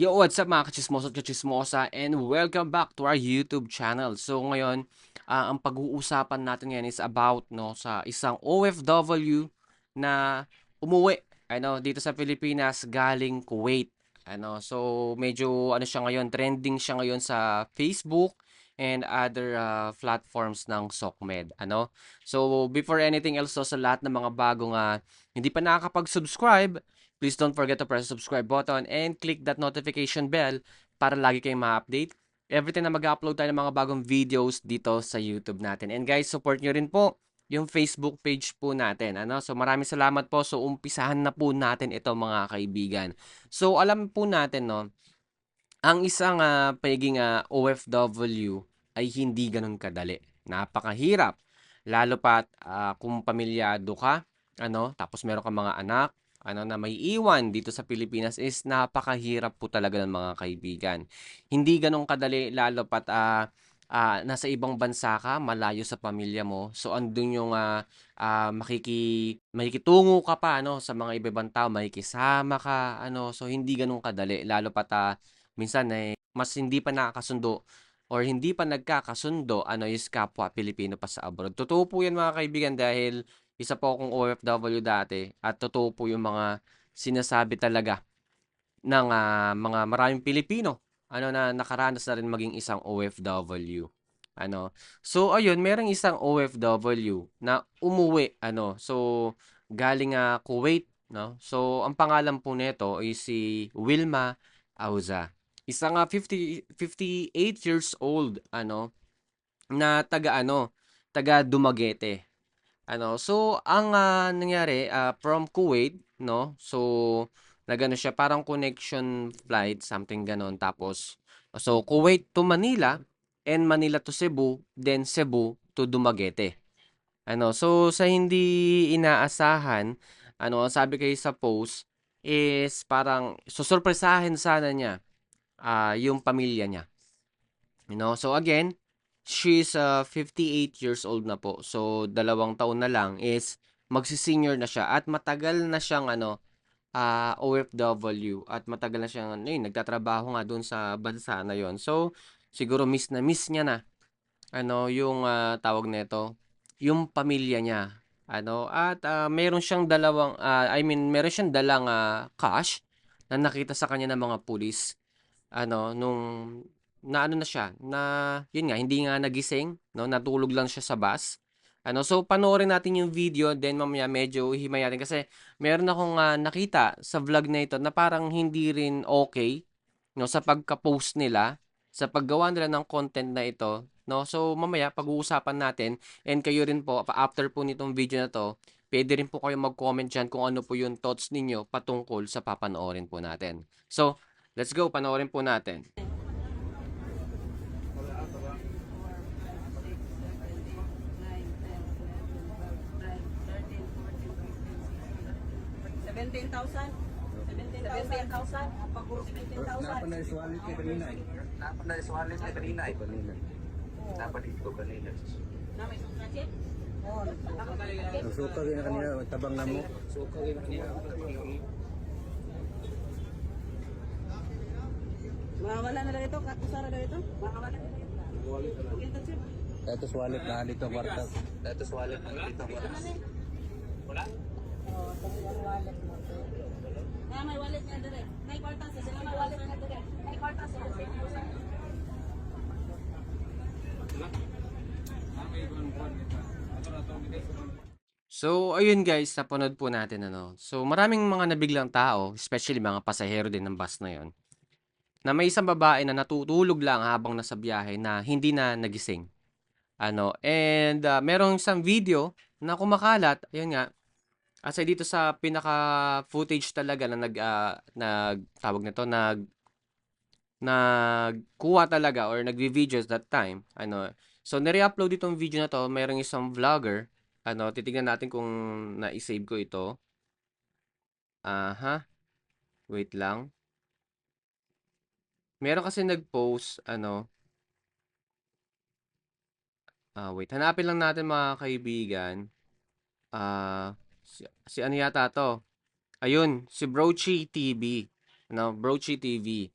Yo, what's up mga kachismoso at kachismosa and welcome back to our YouTube channel. So ngayon, ah, ang pag-uusapan natin ngayon is about no sa isang OFW na umuwi ano dito sa Pilipinas galing Kuwait. Ano, so medyo ano siya ngayon, trending siya ngayon sa Facebook and other ah, platforms ng SOCMED. Ano? So before anything else so, sa lahat ng mga bagong ah, hindi pa nakakapag-subscribe, Please don't forget to press the subscribe button and click that notification bell para lagi kayong ma-update every time na mag-upload tayo ng mga bagong videos dito sa YouTube natin. And guys, support nyo rin po yung Facebook page po natin. Ano? So maraming salamat po. So umpisahan na po natin ito mga kaibigan. So alam po natin no, ang isang uh, pagiging uh, OFW ay hindi ganun kadali. Napakahirap. Lalo pat uh, kung pamilyado ka, ano, tapos meron kang mga anak, ano na may iwan dito sa Pilipinas is napakahirap po talaga ng mga kaibigan. Hindi ganun kadali lalo pat uh, uh, nasa ibang bansa ka, malayo sa pamilya mo. So andun yung uh, uh, makiki makikitungo ka pa ano sa mga ibang tao, makikisama ka ano. So hindi ganun kadali lalo pat uh, minsan eh mas hindi pa nakakasundo or hindi pa nagkakasundo ano is kapwa Pilipino pa sa abroad. Totoo po 'yan mga kaibigan dahil isa po akong OFW dati at totoo po yung mga sinasabi talaga ng uh, mga maraming Pilipino ano na nakaranas na rin maging isang OFW. Ano? So ayun, merong isang OFW na umuwi ano. So galing uh, Kuwait, no? So ang pangalan po nito ay si Wilma Auza. Isang uh, 50 58 years old ano na taga ano, taga Dumaguete. Ano, so ang ah, nangyari ah, from Kuwait, no? So nagano siya parang connection flight, something ganon. Tapos so Kuwait to Manila and Manila to Cebu, then Cebu to Dumaguete. Ano, so sa hindi inaasahan, ano, sabi kay sa post is parang susurpresahin sana niya ah, yung pamilya niya. You know, so again, she's uh, 58 years old na po. So, dalawang taon na lang is magsi-senior na siya at matagal na siyang ano, uh, OFW at matagal na siyang ano, yun, nagtatrabaho nga doon sa bansa na yon. So, siguro miss na miss niya na ano yung uh, tawag nito, yung pamilya niya. Ano, at uh, meron siyang dalawang uh, I mean, meron siyang dalang uh, cash na nakita sa kanya ng mga pulis ano nung na ano na siya, na yun nga, hindi nga nagising, no? Natulog lang siya sa bus. Ano, so panoorin natin yung video then mamaya medyo himayatin kasi meron akong uh, nakita sa vlog na ito na parang hindi rin okay no sa pagka-post nila, sa paggawa nila ng content na ito, no? So mamaya pag-uusapan natin and kayo rin po after po nitong video na to, pwede rin po kayo mag-comment diyan kung ano po yung thoughts ninyo patungkol sa papanoorin po natin. So, let's go panoorin po natin. 17,000? 17,000? 17,000? Dapat na iswalit kay kanina eh. Dapat na iswalit na kanina eh. Kanina. Dapat dito kanina. Na may sukratsit? Oo. Ang suka rin na kanina, tabang na mo. Suka rin na kanina. Mawawala na lang ito? Usara na ito? Mawawala na lang ito? Tapos wallet na dito kwarta. Dito iswalit na dito. Wala? Ah, may wallet nga dire. May kwarta sa sila may wallet dire. May kwarta sa. So, ayun guys, napanood po natin ano. So, maraming mga nabiglang tao, especially mga pasahero din ng bus na yon, na may isang babae na natutulog lang habang nasa biyahe na hindi na nagising. Ano, and uh, merong isang video na kumakalat, ayun nga, Aside dito sa pinaka-footage talaga na nag, ah, nag tawag nito, nag nagkuha talaga or nagvi-videos that time, ano, so nire-upload itong video na 'to, merong isang vlogger, ano, titignan natin kung nai-save ko ito. Aha, wait lang. Meron kasi nag-post, ano ah, wait, hanapin lang natin mga kaibigan. Ah Si, si ano yata to? Ayun, si Brochi TV. Ano, Brochi TV.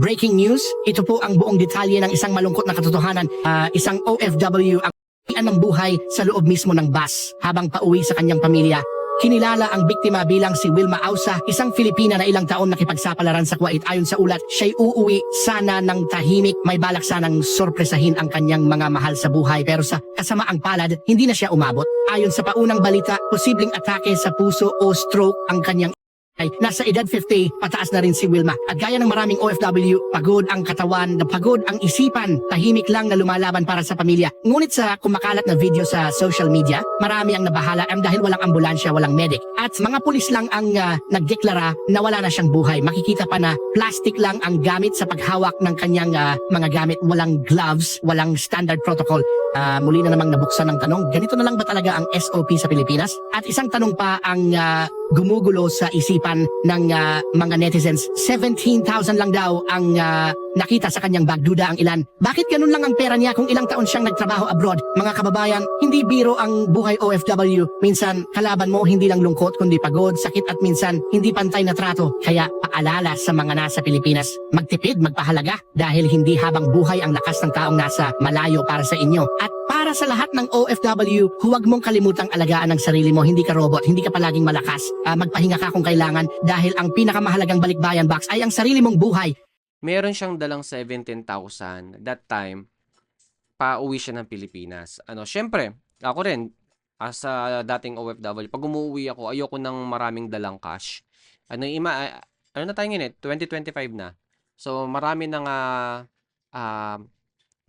Breaking news, ito po ang buong detalye ng isang malungkot na katotohanan. Ah, isang OFW ang ng buhay sa loob mismo ng bus habang pauwi sa kanyang pamilya. Kinilala ang biktima bilang si Wilma Ausa, isang Filipina na ilang taon nakipagsapalaran sa Kuwait. Ayon sa ulat, siya'y uuwi sana ng tahimik. May balak sanang sorpresahin ang kanyang mga mahal sa buhay. Pero sa kasamaang palad, hindi na siya umabot. Ayon sa paunang balita, posibleng atake sa puso o stroke ang kanyang ay nasa edad 50, pataas na rin si Wilma. At gaya ng maraming OFW, pagod ang katawan, na pagod ang isipan, tahimik lang na lumalaban para sa pamilya. Ngunit sa kumakalat na video sa social media, marami ang nabahala am dahil walang ambulansya, walang medic. At mga pulis lang ang ah, nagdeklara na wala na siyang buhay. Makikita pa na plastic lang ang gamit sa paghawak ng kanyang ah, mga gamit. Walang gloves, walang standard protocol. Ah, muli na namang nabuksan ng tanong, ganito na lang ba talaga ang SOP sa Pilipinas? At isang tanong pa ang ah, gumugulo sa isipan ng ah, mga netizens. 17,000 lang daw ang ah, nakita sa kanyang bag. Duda ang ilan. Bakit ganun lang ang pera niya kung ilang taon siyang nagtrabaho abroad? Mga kababayan, hindi biro ang buhay OFW. Minsan, kalaban mo hindi lang lungkot kundi pagod, sakit at minsan hindi pantay na trato. Kaya paalala sa mga nasa Pilipinas, magtipid, magpahalaga dahil hindi habang buhay ang lakas ng taong nasa malayo para sa inyo. At para sa lahat ng OFW, huwag mong kalimutang alagaan ang sarili mo. Hindi ka robot, hindi ka palaging malakas. Ah, magpahinga ka kung kailangan dahil ang pinakamahalagang balikbayan box ay ang sarili mong buhay. Meron siyang dalang 17,000 that time pauwi siya ng Pilipinas. Ano, syempre, ako rin as a dating OFW, pag umuwi ako, ayoko ng maraming dalang cash. Ano, ima ano na tayo ngayon eh, 2025 na. So, marami ng ah, ah,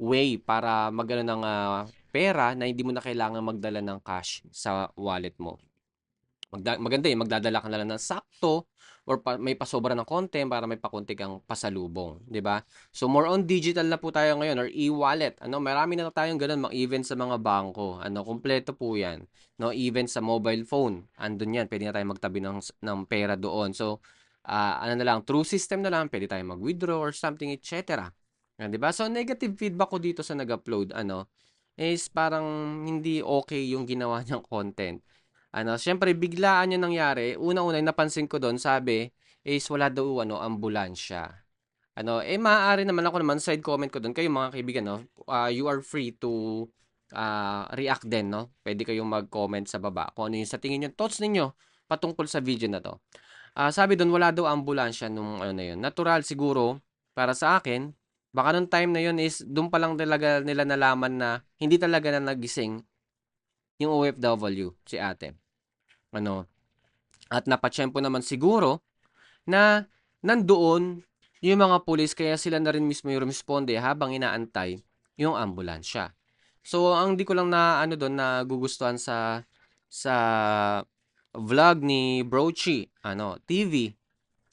way para magano ng ah, pera na hindi mo na kailangan magdala ng cash sa wallet mo. Magda- maganda eh, magdadala ka na lang ng sakto or pa- may pasobra ng konti para may pakunti kang pasalubong, 'di ba? So more on digital na po tayo ngayon or e-wallet. Ano, marami na tayong ganun, even sa mga bangko. Ano, kumpleto po 'yan. No, even sa mobile phone, andun 'yan. Pwede na tayong magtabi ng ng pera doon. So ah, ano na lang, through system na lang, pwede tayong mag-withdraw or something, etc. Yan, 'di ba? So negative feedback ko dito sa nag-upload ano is parang hindi okay yung ginawa niyang content. Ano, syempre biglaan yung nangyari. Una-una napansin ko doon, sabi is wala daw ano ambulansya. Ano, eh maaari naman ako naman side comment ko doon kayo mga kaibigan no. ah, you are free to ah, react din no. Pwede kayong mag-comment sa baba kung ano yung sa tingin niyo thoughts ninyo patungkol sa video na to. Ah, sabi doon wala daw ambulansya nung ano na yun. Natural siguro para sa akin. Baka nung time na yun is doon pa lang talaga nila nalaman na hindi talaga na nagising yung OFW, si ate. Ano, at napatsyempo naman siguro na nandoon yung mga pulis kaya sila na rin mismo yung rumisponde habang inaantay yung ambulansya. So, ang di ko lang na ano doon na gugustuhan sa sa vlog ni Brochi, ano, TV,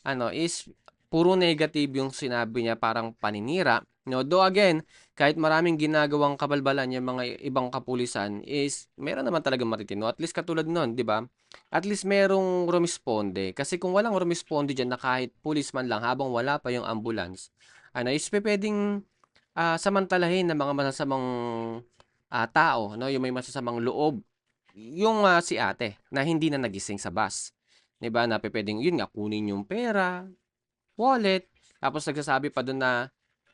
ano, is puro negative yung sinabi niya parang paninira. No, though again, kahit maraming ginagawang kabalbalan yung mga ibang kapulisan is meron naman talaga matitino. At least katulad nun, di ba? At least merong rumisponde. Kasi kung walang rumisponde dyan na kahit policeman lang habang wala pa yung ambulance, ano, is pwedeng ah, samantalahin ng mga masasamang ah, tao, no? Yung may masasamang loob. Yung ah, si ate na hindi na nagising sa bus. 'Di ba? Na pwedeng yun nga kunin yung pera, wallet, tapos nagsasabi pa doon na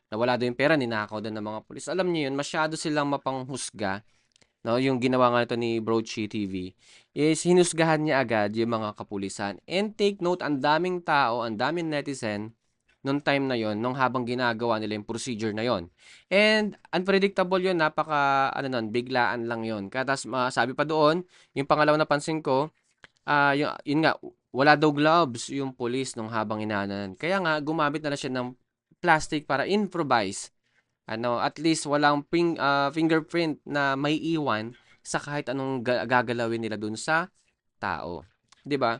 nawala daw yung pera, ninakaw daw ng mga pulis. Alam niyo yun, masyado silang mapanghusga. No, yung ginawa nga ito ni Brochi TV is hinusgahan niya agad yung mga kapulisan. And take note, ang daming tao, ang daming netizen nung time na yon nung habang ginagawa nila yung procedure na yon. And unpredictable yun, napaka ano nun, biglaan lang yon. Kaya tas masabi pa doon, yung pangalawa na pansin ko, ah yung, yun nga, wala daw gloves yung police nung habang inanan. Kaya nga, gumamit na lang siya ng plastic para improvise. Ano, at least walang ping, ah, fingerprint na may iwan sa kahit anong ga- gagalawin nila dun sa tao. 'Di ba?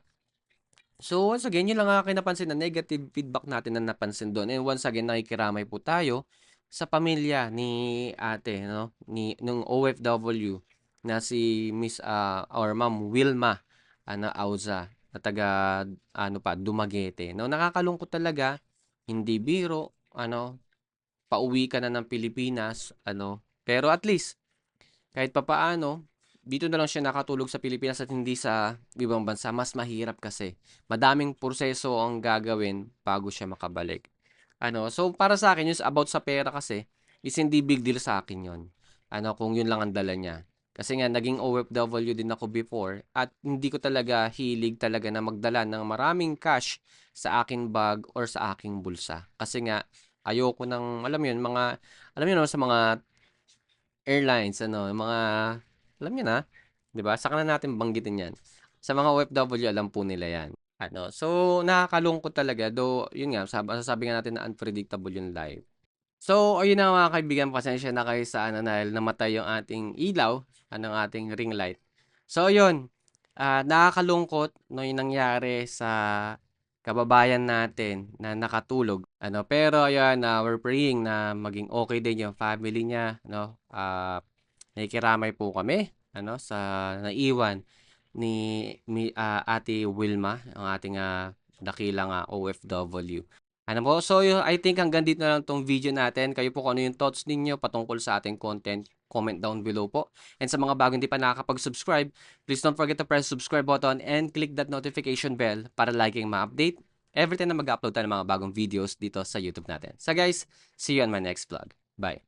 So, once again, yun lang ang aking napansin na negative feedback natin na napansin doon. And once again, nakikiramay po tayo sa pamilya ni ate, no? Ni, nung OFW na si Miss ah, or Ma'am Wilma ano, Auza na taga ano pa, Dumaguete. No, nakakalungkot talaga. Hindi biro, ano, pauwi ka na ng Pilipinas, ano. Pero at least, kahit papaano, dito na lang siya nakatulog sa Pilipinas at hindi sa ibang bansa. Mas mahirap kasi. Madaming proseso ang gagawin bago siya makabalik. Ano, so para sa akin, yung about sa pera kasi, is hindi big deal sa akin yon Ano, kung yun lang ang dala niya. Kasi nga, naging OFW din ako before at hindi ko talaga hilig talaga na magdala ng maraming cash sa akin bag or sa aking bulsa. Kasi nga, ayoko ng, alam yun, mga, alam yun, sa mga airlines, ano, mga, alam niyo na, 'di ba? Saka na natin banggitin 'yan. Sa mga OFW alam po nila 'yan. Ano, so nakakalungkot talaga though, yun nga, sab masasabi nga natin na unpredictable yung life. So, ayun na mga kaibigan, pasensya na kayo sa ano dahil namatay yung ating ilaw, ano ang ating ring light. So, yun, ah, nakakalungkot no yung nangyari sa kababayan natin na nakatulog. Ano, pero ayun, na we're praying na maging okay din yung family niya, no? Ah, nakikiramay po kami ano sa naiwan ni, mi, ah, Ate Wilma, ang ating ah, dakilang ah, OFW. Ano po? So, I think hanggang dito na lang tong video natin. Kayo po kung ano yung thoughts ninyo patungkol sa ating content, comment down below po. And sa mga bagong di pa nakakapag-subscribe, please don't forget to press subscribe button and click that notification bell para laging ma-update every time na mag-upload tayo ng mga bagong videos dito sa YouTube natin. So guys, see you on my next vlog. Bye!